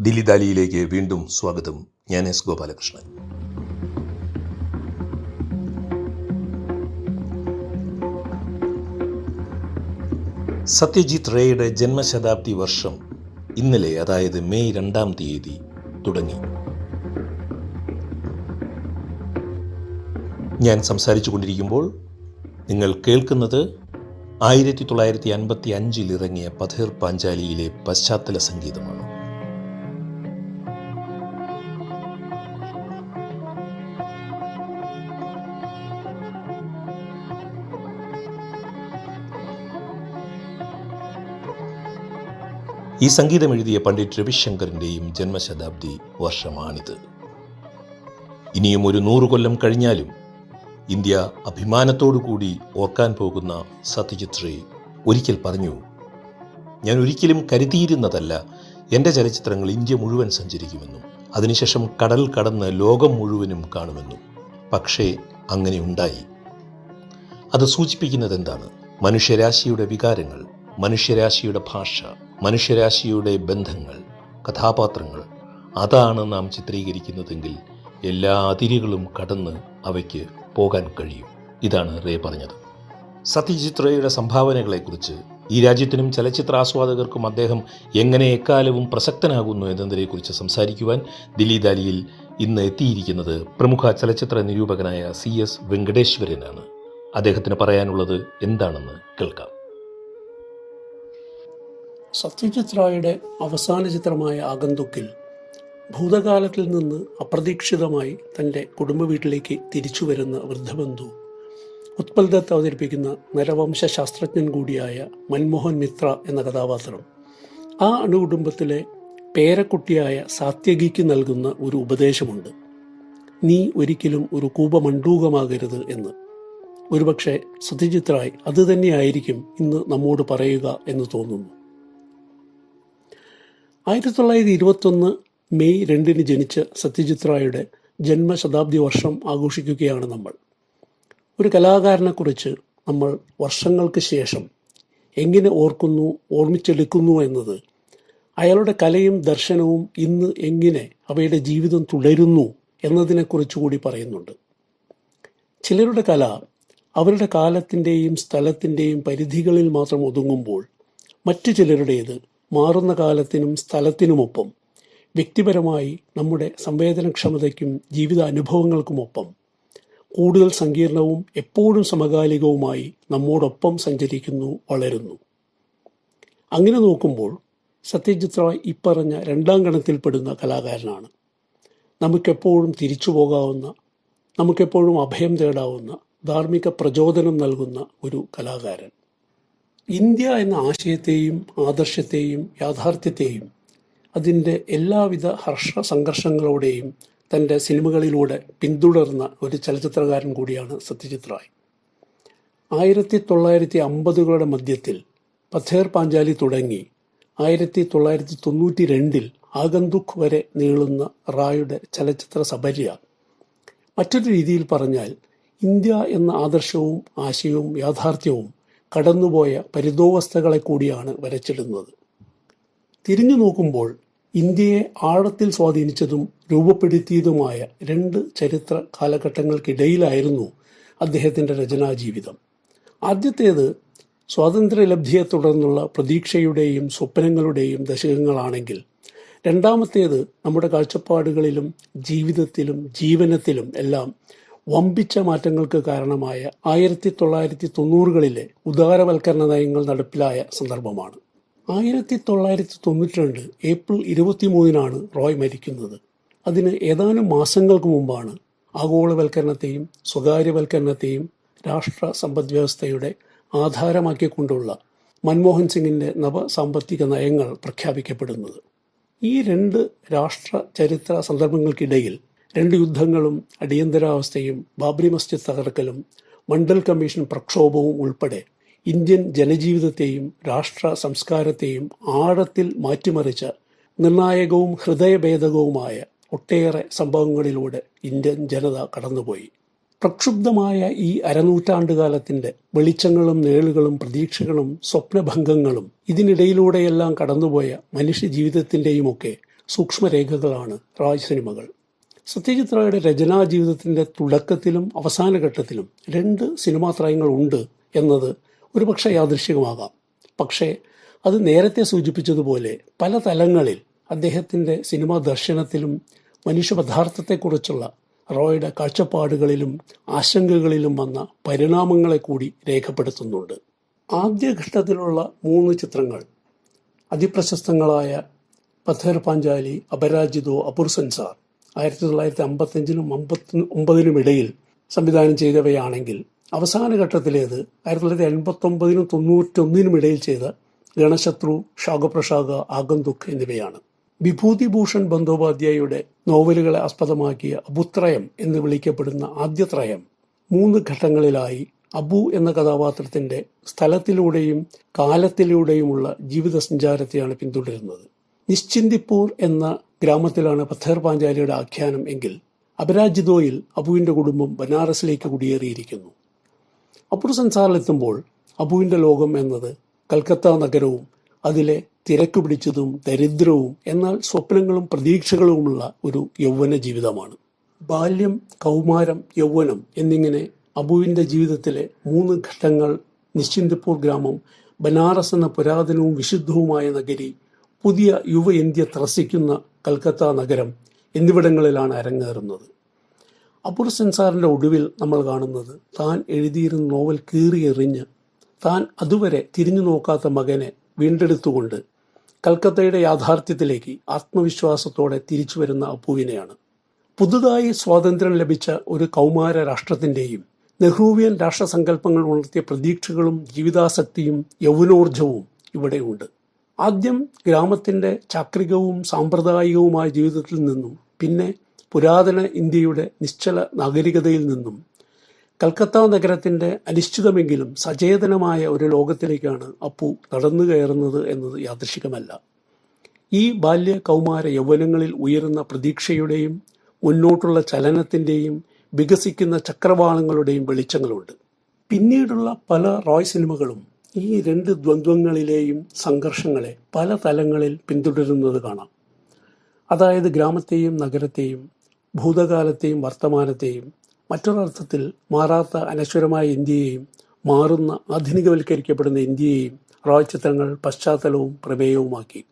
ദില്ലിദാലിയിലേക്ക് വീണ്ടും സ്വാഗതം. ഞാൻ എസ് ഗോപാലകൃഷ്ണൻ. സത്യജിത് റേയുടെ ജന്മശതാബ്ദി വർഷം ഇന്നലെ അതായത് മെയ് രണ്ടാം തീയതി തുടങ്ങി. ഞാൻ സംസാരിച്ചു കൊണ്ടിരിക്കുമ്പോൾ നിങ്ങൾ കേൾക്കുന്നത് ആയിരത്തി തൊള്ളായിരത്തി അൻപത്തി അഞ്ചിൽ ഇറങ്ങിയ പഥേർ പാഞ്ചാലിയിലെ പശ്ചാത്തല സംഗീതമാണ്. ഈ സംഗീതം എഴുതിയ പണ്ഡിറ്റ് രവിശങ്കറിന്റെയും ജന്മശതാബ്ദി വർഷമാണിത്. ഇനിയും ഒരു നൂറുകൊല്ലം കഴിഞ്ഞാലും ഇന്ത്യ അഭിമാനത്തോടു കൂടി ഓർക്കാൻ പോകുന്ന സത്യജിത് റേ ഒരിക്കൽ പറഞ്ഞു ഞാൻ ഒരിക്കലും കരുതിയിരുന്നതല്ല എന്റെ ചലച്ചിത്രങ്ങൾ ഇന്ത്യ മുഴുവൻ സഞ്ചരിക്കുമെന്നും അതിനുശേഷം കടൽ കടന്ന് ലോകം മുഴുവനും കാണുമെന്നും. പക്ഷേ അങ്ങനെ ഉണ്ടായി. അത് സൂചിപ്പിക്കുന്നത് എന്താണ് മനുഷ്യരാശിയുടെ വികാരങ്ങൾ മനുഷ്യരാശിയുടെ ഭാഷ. മനുഷ്യരാശിയുടെ ബന്ധങ്ങൾ കഥാപാത്രങ്ങൾ. അതാണ് നാം ചിത്രീകരിക്കുന്നതെങ്കിൽ എല്ലാ അതിരുകളും കടന്ന് അവയ്ക്ക് പോകാൻ കഴിയും. ഇതാണ് റേ പറഞ്ഞത്. സത്യജിത് റേയുടെ സംഭാവനകളെക്കുറിച്ച് ഈ രാജ്യത്തിനും ചലച്ചിത്ര ആസ്വാദകർക്കും അദ്ദേഹം എങ്ങനെ എക്കാലവും പ്രസക്തനാകുന്നു എന്നതിനെക്കുറിച്ച് സംസാരിക്കുവാൻ ദില്ലി ദാലിയിൽ ഇന്ന് എത്തിയിരിക്കുന്നത് പ്രമുഖ ചലച്ചിത്ര നിരൂപകനായ സി എസ് വെങ്കടേശ്വരനാണ്. അദ്ദേഹത്തിന് പറയാനുള്ളത് എന്താണെന്ന് കേൾക്കാം. സത്യജിത് റായുടെ അവസാന ചിത്രമായ ആഗന്തുക്കിൽ ഭൂതകാലത്തിൽ നിന്ന് അപ്രതീക്ഷിതമായി തന്റെ കുടുംബ വീട്ടിലേക്ക് തിരിച്ചു വരുന്ന വൃദ്ധബന്ധു ഉത്പൽ ദത്ത് അവതരിപ്പിക്കുന്ന നരവംശ ശാസ്ത്രജ്ഞൻ കൂടിയായ മൻമോഹൻ മിത്ര എന്ന കഥാപാത്രം. ആ അണുകുടുംബത്തിലെ പേരക്കുട്ടിയായ സാത്യകിക്ക് നൽകുന്ന ഒരു ഉപദേശമുണ്ട്. നീ ഒരിക്കലും ഒരു കൂപമണ്ടൂകമാകരുത് എന്ന്. ഒരുപക്ഷെ സത്യജിത് റായ് അത് തന്നെയായിരിക്കും ഇന്ന് നമ്മോട് പറയുക എന്ന് തോന്നുന്നു. ആയിരത്തി തൊള്ളായിരത്തി ഇരുപത്തൊന്ന് മെയ് രണ്ടിന് ജനിച്ച സത്യജിത് റായുടെ ജന്മശതാബ്ദി വർഷം ആഘോഷിക്കുകയാണ് നമ്മൾ. ഒരു കലാകാരനെക്കുറിച്ച് നമ്മൾ വർഷങ്ങൾക്ക് ശേഷം എങ്ങനെ ഓർക്കുന്നു ഓർമ്മിച്ചെടുക്കുന്നു എന്നത് അയാളുടെ കലയും ദർശനവും ഇന്ന് എങ്ങനെ അവയുടെ ജീവിതം തുടരുന്നു എന്നതിനെക്കുറിച്ച് കൂടി പറയുന്നുണ്ട്. ചിലരുടെ കല അവരുടെ കാലത്തിന്റെയും സ്ഥലത്തിന്റെയും പരിധികളിൽ മാത്രം ഒതുങ്ങുമ്പോൾ മറ്റു ചിലരുടേത് മാറുന്ന കാലത്തിനും സ്ഥലത്തിനുമൊപ്പം വ്യക്തിപരമായി നമ്മുടെ സംവേദനക്ഷമതയ്ക്കും ജീവിത അനുഭവങ്ങൾക്കുമൊപ്പം കൂടുതൽ സങ്കീർണവും എപ്പോഴും സമകാലികവുമായി നമ്മോടൊപ്പം സഞ്ചരിക്കുന്നു വളരുന്നു. അങ്ങനെ നോക്കുമ്പോൾ സത്യജിത് റായ് ഇപ്പറഞ്ഞ രണ്ടാം ഗണത്തിൽപ്പെടുന്ന കലാകാരനാണ്. നമുക്കെപ്പോഴും തിരിച്ചു പോകാവുന്ന നമുക്കെപ്പോഴും അഭയം തേടാവുന്ന ധാർമ്മിക പ്രചോദനം നൽകുന്ന ഒരു കലാകാരൻ. ഇന്ത്യ എന്ന ആശയത്തെയും ആദർശത്തെയും യാഥാർത്ഥ്യത്തെയും അതിന്റെ എല്ലാവിധ ഹർഷ സംഘർഷങ്ങളോടെയും തന്റെ സിനിമകളിലൂടെ പിന്തുടർന്ന ഒരു ചലച്ചിത്രകാരൻ കൂടിയാണ് സത്യജിത് റായ് ആയിരത്തി തൊള്ളായിരത്തി അമ്പതുകളുടെ മധ്യത്തിൽ പഥേർ പാഞ്ചാലി തുടങ്ങി ആയിരത്തി തൊള്ളായിരത്തി തൊണ്ണൂറ്റി രണ്ടിൽ ആഗന്തുക് വരെ നീളുന്ന റായുടെ ചലച്ചിത്ര സബര്യ. മറ്റൊരു രീതിയിൽ പറഞ്ഞാൽ ഇന്ത്യ എന്ന ആദർശവും ആശയവും യാഥാർത്ഥ്യവും കടന്നുപോയ പരിതോവസ്ഥകളെ കൂടിയാണ് വരച്ചിടുന്നത്. തിരിഞ്ഞു നോക്കുമ്പോൾ ഇന്ത്യയെ ആഴത്തിൽ സ്വാധീനിച്ചതും രൂപപ്പെടുത്തിയതുമായ രണ്ട് ചരിത്ര കാലഘട്ടങ്ങൾക്കിടയിലായിരുന്നു അദ്ദേഹത്തിന്റെ രചനാജീവിതം. ആദ്യത്തേത് സ്വാതന്ത്ര്യലബ്ധിയെ തുടർന്നുള്ള പ്രതീക്ഷയുടെയും സ്വപ്നങ്ങളുടെയും ദശകങ്ങളാണെങ്കിൽ രണ്ടാമത്തേത് നമ്മുടെ കാഴ്ചപ്പാടുകളിലും ജീവിതത്തിലും ജീവനത്തിലും എല്ലാം വമ്പിച്ച മാറ്റങ്ങൾക്ക് കാരണമായ ആയിരത്തി തൊള്ളായിരത്തി തൊണ്ണൂറുകളിലെ ഉദാരവൽക്കരണ നയങ്ങൾ നടപ്പിലായ സന്ദർഭമാണ്. ആയിരത്തി തൊള്ളായിരത്തി തൊണ്ണൂറ്റി രണ്ട് ഏപ്രിൽ ഇരുപത്തിമൂന്നിനാണ് റോയ് മരിക്കുന്നത്. അതിന് ഏതാനും മാസങ്ങൾക്ക് മുമ്പാണ് ആഗോളവൽക്കരണത്തെയും സ്വകാര്യവൽക്കരണത്തെയും രാഷ്ട്ര സമ്പദ്വ്യവസ്ഥയുടെ ആധാരമാക്കിക്കൊണ്ടുള്ള മൻമോഹൻ സിംഗിന്റെ നവ സാമ്പത്തിക നയങ്ങൾ പ്രഖ്യാപിക്കപ്പെടുന്നത്. ഈ രണ്ട് രാഷ്ട്ര ചരിത്ര സന്ദർഭങ്ങൾക്കിടയിൽ രണ്ട് യുദ്ധങ്ങളും അടിയന്തരാവസ്ഥയും ബാബ്രി മസ്ജിദ് തകർക്കലും മണ്ഡൽ കമ്മീഷൻ പ്രക്ഷോഭവും ഉൾപ്പെടെ ഇന്ത്യൻ ജനജീവിതത്തെയും രാഷ്ട്ര സംസ്കാരത്തെയും ആഴത്തിൽ മാറ്റിമറിച്ച നിർണായകവും ഹൃദയഭേദകവുമായ ഒട്ടേറെ സംഭവങ്ങളിലൂടെ ഇന്ത്യൻ ജനത കടന്നുപോയി. പ്രക്ഷുബ്ധമായ ഈ അരനൂറ്റാണ്ടുകാലത്തിന്റെ വെളിച്ചങ്ങളും നേളുകളും പ്രതീക്ഷകളും സ്വപ്നഭംഗങ്ങളും ഇതിനിടയിലൂടെയെല്ലാം കടന്നുപോയ മനുഷ്യ ജീവിതത്തിന്റെയുമൊക്കെ സൂക്ഷ്മരേഖകളാണ് റായ് സിനിമകൾ. സത്യജിത് റായുടെ രചനാ ജീവിതത്തിന്റെ തുടക്കത്തിലും അവസാന ഘട്ടത്തിലും രണ്ട് സിനിമാ ത്രയങ്ങൾ ഉണ്ട് എന്നത് ഒരുപക്ഷെ യാദൃശ്ചികമാകാം. പക്ഷേ അത് നേരത്തെ സൂചിപ്പിച്ചതുപോലെ പല തലങ്ങളിൽ അദ്ദേഹത്തിന്റെ സിനിമാ ദർശനത്തിലും മനുഷ്യ പദാർത്ഥത്തെക്കുറിച്ചുള്ള റോയുടെ കാഴ്ചപ്പാടുകളിലും ആശങ്കകളിലും വന്ന പരിണാമങ്ങളെ കൂടി രേഖപ്പെടുത്തുന്നുണ്ട്. ആദ്യഘട്ടത്തിലുള്ള മൂന്ന് ചിത്രങ്ങൾ അതിപ്രശസ്തങ്ങളായ പഥേർ പാഞ്ചാലി അപരാജിതോ അപുർ സെൻസാർ ആയിരത്തി തൊള്ളായിരത്തി അമ്പത്തഞ്ചിനും അമ്പത്തി ഒമ്പതിനും ഇടയിൽ സംവിധാനം ചെയ്തവയാണെങ്കിൽ അവസാന ഘട്ടത്തിലേത് ആയിരത്തി തൊള്ളായിരത്തി എൺപത്തൊമ്പതിനും തൊണ്ണൂറ്റൊന്നിനും ഇടയിൽ ചെയ്ത ഗണശത്രു ഷാഗപ്രഷാഗ ആഗന്തുക് എന്നിവയാണ്. വിഭൂതിഭൂഷൺ ബന്ദോപാധ്യായയുടെ നോവലുകളെ ആസ്പദമാക്കിയ അബുത്രയം എന്ന് വിളിക്കപ്പെടുന്ന ആദ്യത്രയം മൂന്ന് ഘട്ടങ്ങളിലായി അബു എന്ന കഥാപാത്രത്തിന്റെ സ്ഥലത്തിലൂടെയും കാലത്തിലൂടെയുമുള്ള ജീവിത സഞ്ചാരത്തെയാണ് പിന്തുടരുന്നത്. നിശ്ചിന്തിപ്പൂർ എന്ന ഗ്രാമത്തിലാണ് പഥേർ പാഞ്ചാലിയുടെ ആഖ്യാനം എങ്കിൽ അപരാജിതോയിൽ അബുവിന്റെ കുടുംബം ബനാറസിലേക്ക് കുടിയേറിയിരിക്കുന്നു. അപ്പുറ സംസാറിലെത്തുമ്പോൾ അബുവിന്റെ ലോകം എന്നത് കൽക്കത്ത നഗരവും അതിലെ തിരക്ക് പിടിച്ചതും ദരിദ്രവും എന്നാൽ സ്വപ്നങ്ങളും പ്രതീക്ഷകളുമുള്ള ഒരു യൗവന ജീവിതമാണ്. ബാല്യം കൗമാരം യൗവനം എന്നിങ്ങനെ അബുവിന്റെ ജീവിതത്തിലെ മൂന്ന് ഘട്ടങ്ങൾ നിശ്ചിന്തപൂർ ഗ്രാമം ബനാറസ് എന്ന പുരാതനവും വിശുദ്ധവുമായ നഗരി പുതിയ യുവ ഇന്ത്യ ത്രസിക്കുന്ന കൽക്കത്ത നഗരം എന്നിവിടങ്ങളിലാണ് അരങ്ങേറുന്നത്. അപ്പുർ സെൻസാറിന്റെ ഒടുവിൽ നമ്മൾ കാണുന്നത് താൻ എഴുതിയിരുന്ന നോവൽ കീറിയെറിഞ്ഞ് താൻ അതുവരെ തിരിഞ്ഞു നോക്കാത്ത മകനെ വീണ്ടെടുത്തുകൊണ്ട് കൽക്കത്തയുടെ യാഥാർത്ഥ്യത്തിലേക്ക് ആത്മവിശ്വാസത്തോടെ തിരിച്ചു വരുന്ന അപ്പുവിനെയാണ്. പുതുതായി സ്വാതന്ത്ര്യം ലഭിച്ച ഒരു കൗമാര രാഷ്ട്രത്തിന്റെയും നെഹ്റുവിയൻ രാഷ്ട്രസങ്കല്പങ്ങൾ ഉണർത്തിയ പ്രതീക്ഷകളും ജീവിതാസക്തിയും യൗവനോർജവും ഇവിടെയുണ്ട്. ആദ്യം ഗ്രാമത്തിന്റെ ചാക്രികവും സാമ്പ്രദായികവുമായ ജീവിതത്തിൽ നിന്നും പിന്നെ പുരാതന ഇന്ത്യയുടെ നിശ്ചല നാഗരികതയിൽ നിന്നും കൽക്കത്ത നഗരത്തിന്റെ അനിശ്ചിതമെങ്കിലും സചേതനമായ ഒരു ലോകത്തിലേക്കാണ് അപ്പു നടന്നു കയറുന്നത് എന്നത് യാദൃശികമല്ല. ഈ ബാല്യ കൗമാര യൗവനങ്ങളിൽ ഉയരുന്ന പ്രതീക്ഷയുടെയും മുന്നോട്ടുള്ള ചലനത്തിന്റെയും വികസിക്കുന്ന ചക്രവാളങ്ങളുടെയും വെളിച്ചങ്ങളുണ്ട്. പിന്നീടുള്ള പല റോയ് സിനിമകളും ഈ രണ്ട് ദ്വന്ദ്വങ്ങളിലെയും സംഘർഷങ്ങളെ പല തലങ്ങളിൽ പിന്തുടരുന്നത് കാണാം. അതായത് ഗ്രാമത്തെയും നഗരത്തെയും ഭൂതകാലത്തെയും വർത്തമാനത്തെയും മറ്റൊരർത്ഥത്തിൽ മാറാത്ത അനശ്വരമായ ഇന്ത്യയെയും മാറുന്ന ആധുനികവൽക്കരിക്കപ്പെടുന്ന ഇന്ത്യയെയും റോയ് ചിത്രങ്ങൾ പശ്ചാത്തലവും പ്രമേയവുമാക്കി.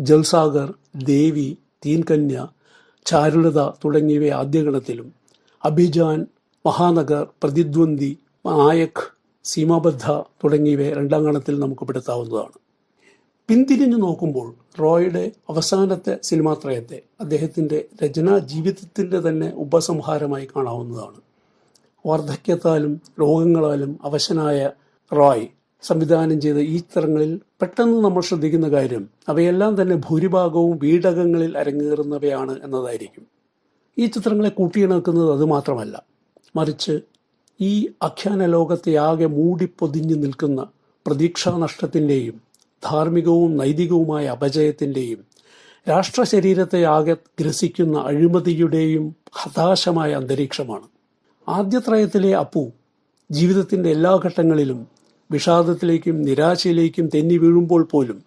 ജൽസാഗർ ദേവി തീൻകന്യ ചാരുലത തുടങ്ങിയവ ആദ്യഗണത്തിലും അഭിജാൻ മഹാനഗർ പ്രതിദ്വന്ദി നായക് സീമാബദ്ധ തുടങ്ങിയവയെ രണ്ടാം ഗണത്തിൽ നമുക്ക് പെടുത്താവുന്നതാണ്. പിന്തിരിഞ്ഞു നോക്കുമ്പോൾ റോയുടെ അവസാനത്തെ സിനിമാത്രയത്തെ അദ്ദേഹത്തിന്റെ രചനാ ജീവിതത്തിന്റെ തന്നെ ഉപസംഹാരമായി കാണാവുന്നതാണ്. വാർദ്ധക്യത്താലും രോഗങ്ങളാലും അവശനായ റോയ് സംവിധാനം ചെയ്ത ഈ ചിത്രങ്ങളിൽ പെട്ടെന്ന് നമ്മൾ ശ്രദ്ധിക്കുന്ന കാര്യം അവയെല്ലാം തന്നെ ഭൂരിഭാഗവും വീടകങ്ങളിൽ അരങ്ങേറുന്നവയാണ് എന്നതായിരിക്കും. ഈ ചിത്രങ്ങളെ കൂട്ടിയിണക്കുന്നത് അതുമാത്രമല്ല മറിച്ച് ഈ ആഖ്യാന ലോകത്തെ ആകെ മൂടിപ്പൊതിഞ്ഞു നിൽക്കുന്ന പ്രതീക്ഷാനഷ്ടത്തിന്റെയും ധാർമ്മികവും നൈതികവുമായ അപജയത്തിന്റെയും രാഷ്ട്ര ശരീരത്തെ ആകെ ഗ്രസിക്കുന്ന അഴിമതിയുടെയും ഹതാശമായ അന്തരീക്ഷമാണ്. ആദ്യത്രയത്തിലെ അപ്പു ജീവിതത്തിന്റെ എല്ലാ ഘട്ടങ്ങളിലും വിഷാദത്തിലേക്കും നിരാശയിലേക്കും തെന്നി വീഴുമ്പോൾ പോലും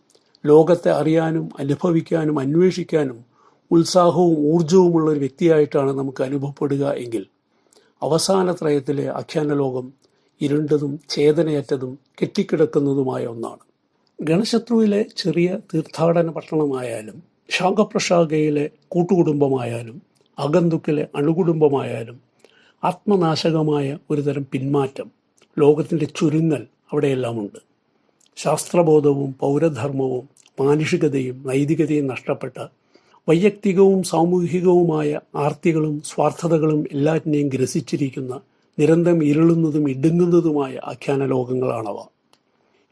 ലോകത്തെ അറിയാനും അനുഭവിക്കാനും അന്വേഷിക്കാനും ഉത്സാഹവും ഊർജവുമുള്ള ഒരു വ്യക്തിയായിട്ടാണ് നമുക്ക് അനുഭവപ്പെടുക എങ്കിൽ അവസാന ത്രയത്തിലെ ആഖ്യാനലോകം ഇരുണ്ടതും ചേതനയറ്റതും കെട്ടിക്കിടക്കുന്നതുമായ ഒന്നാണ്. ഗണശത്രുവിലെ ചെറിയ തീർത്ഥാടന പട്ടണമായാലും ശാഖപ്രശാഖയിലെ കൂട്ടുകുടുംബമായാലും അഗന്തുക്കിലെ അണുകുടുംബമായാലും ആത്മനാശകമായ ഒരുതരം പിന്മാറ്റം ലോകത്തിന്റെ ചുരുങ്ങൽ അവിടെയെല്ലാമുണ്ട്. ശാസ്ത്രബോധവും പൗരധർമ്മവും മാനുഷികതയും നൈതികതയും നഷ്ടപ്പെട്ട വൈയക്തികവും സാമൂഹികവുമായ ആർത്തികളും സ്വാർത്ഥതകളും എല്ലാറ്റിനെയും ഗ്രസിച്ചിരിക്കുന്ന നിരന്തരം ഇരുളുന്നതും ഇടുങ്ങുന്നതുമായ ആഖ്യാന ലോകങ്ങളാണവ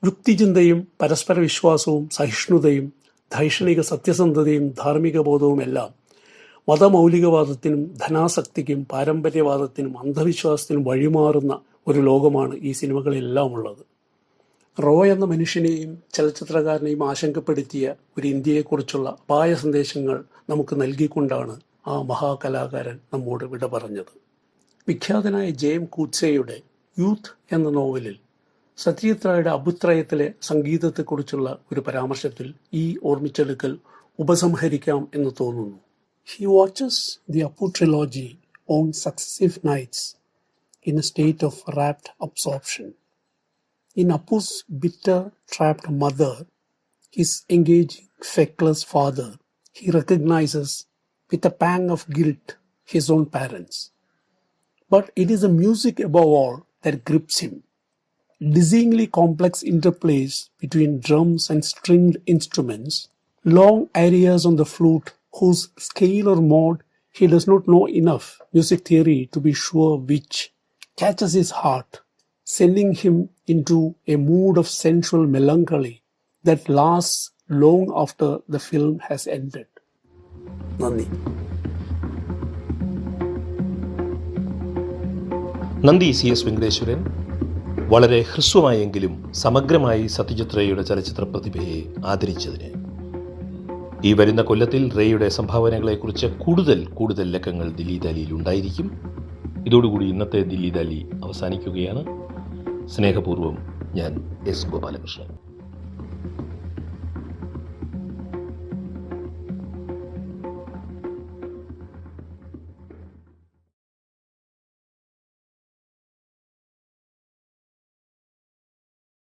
യുക്തിചിന്തയും പരസ്പര വിശ്വാസവും സഹിഷ്ണുതയും ധൈഷണിക സത്യസന്ധതയും ധാർമ്മിക ബോധവും എല്ലാം മതമൗലികവാദത്തിനും ധനാസക്തിക്കും പാരമ്പര്യവാദത്തിനും അന്ധവിശ്വാസത്തിനും വഴിമാറുന്ന ഒരു ലോകമാണ് ഈ സിനിമകളിലെല്ലാം ഉള്ളത് റോയ് എന്ന മനുഷ്യനെയും ചലച്ചിത്രകാരനെയും ആശങ്കപ്പെടുത്തിയ ഒരു ഇന്ത്യയെക്കുറിച്ചുള്ള അപായ സന്ദേശങ്ങൾ നമുക്ക് നൽകിക്കൊണ്ടാണ് ആ മഹാകലാകാരൻ നമ്മോട് വിട പറഞ്ഞത്. വിഖ്യാതനായ ജെയിം കൂത്സയുടെ യൂത്ത് എന്ന നോവലിൽ സത്യജിത് റായുടെ അഭിത്രയത്തിലെ സംഗീതത്തെക്കുറിച്ചുള്ള ഒരു പരാമർശത്തിൽ ഈ ഓർമ്മിച്ചെടുക്കൽ ഉപസംഹരിക്കാം എന്ന് തോന്നുന്നു. He watches the Apu trilogy on successive nights in a state of rapt absorption In Apu's bitter, trapped mother, his engaging, feckless father, he recognizes with a pang of guilt his own parents. But it is the music above all that grips him. Dizzyingly complex interplays between drums and stringed instruments, long arias on the flute whose scale or mode he does not know enough music theory to be sure which, catches his heart, sending him into a mood of sensual melancholy that lasts long after the film has ended. Nandi. നന്ദി C S Venkateswaran വളരെ ഹ്രസ്വമായെങ്കിലും സമഗ്രമായി സത്യജിത് റേയുടെ ചലച്ചിത്ര പ്രതിഭയെ ആദരിച്ചതിന് ഈ വരുന്ന കൊല്ലത്തിൽ റേയുടെ സംഭാവനകളെക്കുറിച്ച് കൂടുതൽ കൂടുതൽ ലക്കങ്ങൾ ദില്ലി ദാലിയിൽ ഉണ്ടായിരിക്കും ഇതോടുകൂടി ഇന്നത്തെ ദില്ലി ദാലി അവസാനിക്കുകയാണ് സ്നേഹപൂർവം ഞാൻ എസ് ഗോപാലകൃഷ്ണൻ.